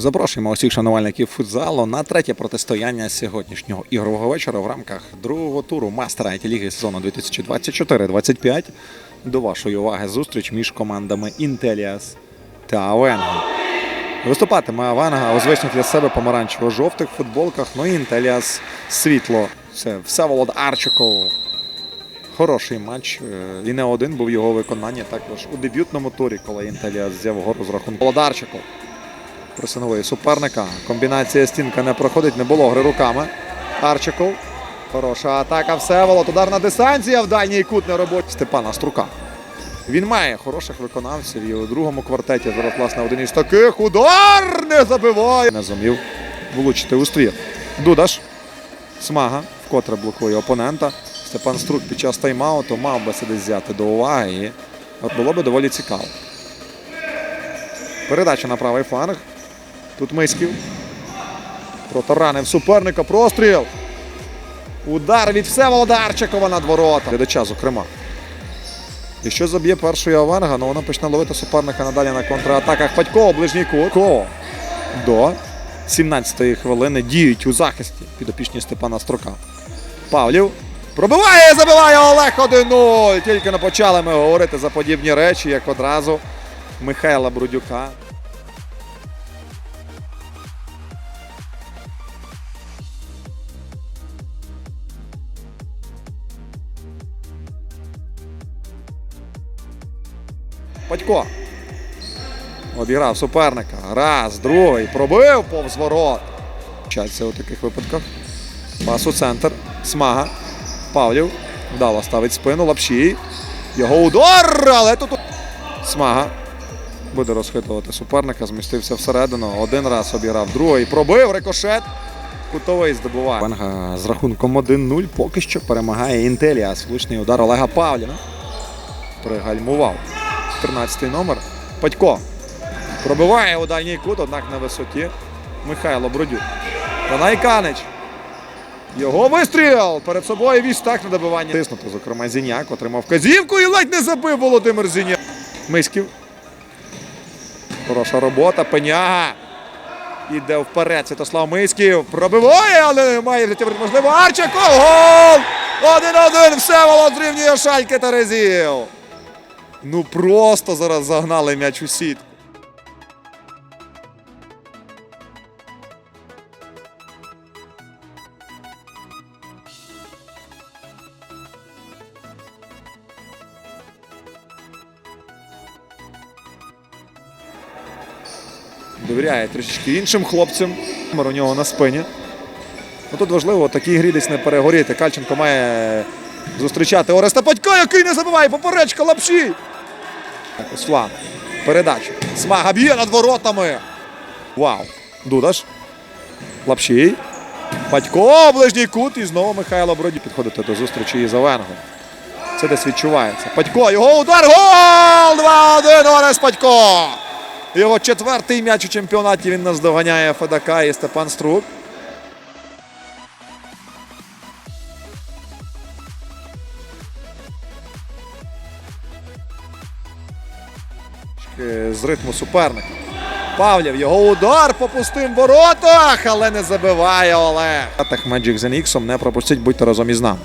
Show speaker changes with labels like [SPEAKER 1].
[SPEAKER 1] Запрошуємо усіх шанувальників футзалу на третє протистояння сьогоднішнього ігрового вечора в рамках другого туру мастера IT ліги сезону 2024-25. До вашої уваги зустріч між командами Інтеліас та Авенга. Виступатиме Авенга у звичних для себе помаранчево-жовтих футболках. Ну і Інтеліас світло. Це Всеволод Арчиков. Хороший матч. е, І не один був його виконання також у дебютному турі, коли Інтеліас взяв гору з рахунку. Володарчиков присиновує суперника. Комбінація стінка не проходить, не було гри руками. Арчиков. Хороша атака. Всеволод. Ударна дистанція в дальній кут на роботі. Степана Струка. Він має хороших виконавців і у другому квартеті зараз, власне, один із таких. Удар не забиває. Не зумів влучити у стріл. Дудаш. Смага вкотре блокує опонента. Степан Струк під час тайм-ауту мав би сюди взяти до уваги. І от було би доволі цікаво. Передача на правий фланг. Тут Миськів. Протаранив суперника. Простріл. Удар від Всеволода Арчакова над ворота. Глядача, зокрема. Якщо заб'є першою Аванга, ну вона почне ловити суперника надалі на контратаках. Фадько, ближній кут. Ко. До 17-ї хвилини діють у захисті підопічні Степана Строка. Павлів. Пробиває, забиває Олег 1-0. Тільки не почали ми говорити за подібні речі, як одразу Михайла Брудюка. Батько. Обіграв суперника. Раз, другий. Пробив повз ворот. Вчаться у таких випадках. Пас у центр. Смага. Павлів. Вдало ставить спину. Лапшій. Його удар, але тут. Смага. Буде розхитувати суперника. Змістився всередину. Один раз обіграв. Другий. Пробив. Рикошет. Кутовий здобуває. Венга з рахунком 1-0 поки що перемагає Інтеліас. Влучний удар Олега Павліна. Пригальмував. 13 номер. Падько. Пробиває у дальній кут, однак на висоті. Михайло Бродюк. Данай Канич. Його вистріл! Перед собою вісь так на добивання. Тиснуто, зокрема, Зіняк отримав вказівку і ледь не забив Володимир Зіняк. Миськів. Хороша робота. Пеняга. Іде вперед. Святослав Миськів. Пробиває, але немає життя можливо. Арчаков! Гол! Один-один. Всеволод зрівнює шальки Терезів. Ну просто зараз загнали м'яч у сітку. Довіряє трішечки іншим хлопцям. Номер у нього на спині. Ну, тут важливо такій грі десь не перегоріти. Кальченко має зустрічати Ореста Падько, який не забиває. Поперечка лапші. Фланг. Передача. Смага б'є над воротами. Вау. Дудаш. Лапшій. Батько, ближній кут. І знову Михайло Броді підходити до зустрічі із Овенгом. Це десь відчувається. Падько, його удар. Гол! 2-1 Орес Падько. Його четвертий м'яч у чемпіонаті він наздоганяє Федака і Степан Струк. З ритму суперника. Павлів, його удар по пустим воротах, але не забиває Олег. Атак Magic з Еніксом не пропустіть, будьте разом із нами.